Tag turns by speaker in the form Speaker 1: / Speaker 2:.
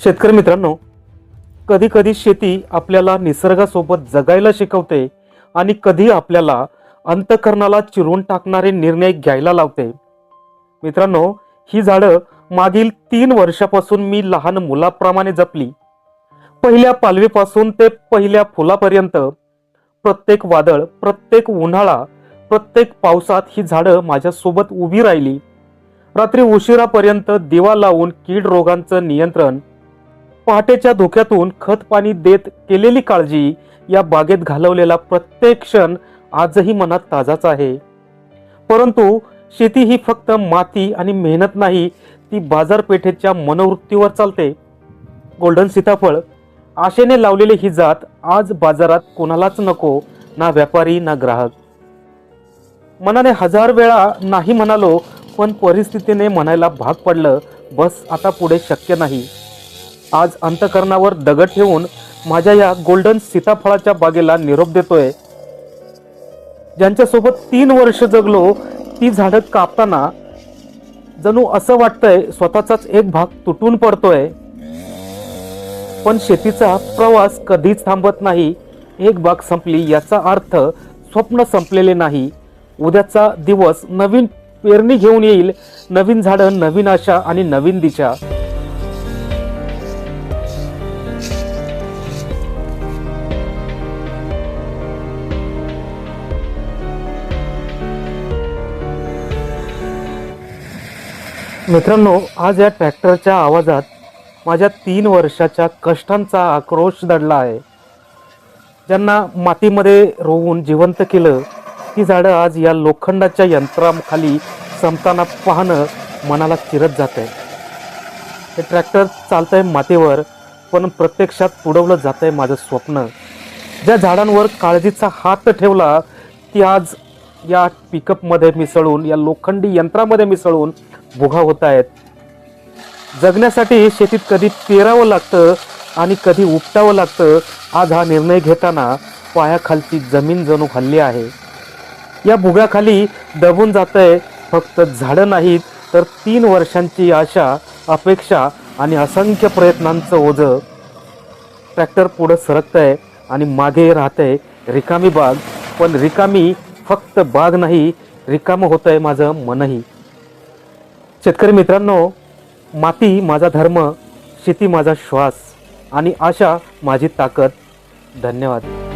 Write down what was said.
Speaker 1: शेतकरी मित्रांनो कधी कधी शेती आपल्याला निसर्गासोबत जगायला शिकवते आणि कधी आपल्याला अंतकरणाला चिरून टाकणारे निर्णय घ्यायला लावते. मित्रांनो ही झाडं मागील तीन वर्षापासून मी लहान मुलाप्रमाणे जपली. पहिल्या पालवीपासून ते पहिल्या फुलापर्यंत प्रत्येक वादळ प्रत्येक उन्हाळा प्रत्येक पावसात ही झाडं माझ्यासोबत उभी राहिली. रात्री उशिरापर्यंत दिवा लावून कीड रोगांचं नियंत्रण पहाटेच्या धोक्यातून खत पाणी देत केलेली काळजी या बागेत घालवलेला प्रत्येक क्षण आजही मनात ताजाच आहे. परंतु शेती ही फक्त माती आणि मेहनत नाही ती बाजारपेठेच्या मनोवृत्तीवर चालते. गोल्डन सीताफळ आशेने लावलेली ही जात आज बाजारात कोणालाच नको ना व्यापारी ना ग्राहक. मनाने हजार वेळा नाही म्हणालो पण परिस्थितीने म्हणायला भाग पडलं बस आता पुढे शक्य नाही. आज अंतकरणावर दगड ठेवून माझ्या या गोल्डन सीताफळाच्या बागेला निरोप देतोय. ज्यांच्यासोबत तीन वर्ष जगलो ती झाडं कापताना जणू असं वाटतंय स्वतःचाच एक भाग तुटून पडतोय. पण शेतीचा प्रवास कधीच थांबत नाही. एक बाग संपली याचा अर्थ स्वप्न संपलेले नाही. उद्याचा दिवस नवीन पेरणी घेऊन येईल. नवीन झाडं नवीन आशा आणि नवीन दिशा. मित्रांनो आज या ट्रॅक्टरच्या आवाजात माझ्या तीन वर्षाच्या कष्टांचा आक्रोश दडला आहे. ज्यांना मातीमध्ये रोवून जिवंत केलं ती झाडं आज या लोखंडाच्या यंत्राखाली संपताना पाहणं मनाला चिरत जात आहे हे ट्रॅक्टर चालतंय मातीवर पण प्रत्यक्षात पुढवलं जात आहे माझं स्वप्न. ज्या झाडांवर काळजीचा हात ठेवला ती आज या पिकअपमध्ये मिसळून या लोखंडी यंत्रामध्ये मिसळून भुगा होत आहेत. जगण्यासाठी शेतीत कधी पेरावं लागतं आणि कधी उपटावं लागतं आज हा निर्णय घेताना पायाखालची जमीन जणू हल्ली आहे. या भुगाखाली दबून जातंय फक्त झाडं नाहीत तर तीन वर्षांची आशा अपेक्षा आणि असंख्य प्रयत्नांचं ओझं. ट्रॅक्टर पुढं सरकतंय आणि मागे राहतंय रिकामी बाग पण रिकामी फक्त बाग नाही रिकामं होतंय माझं मनही. शेतकरी मित्रांनो माती माझा धर्म शेती माझा श्वास आणि आशा माझी ताकद. धन्यवाद.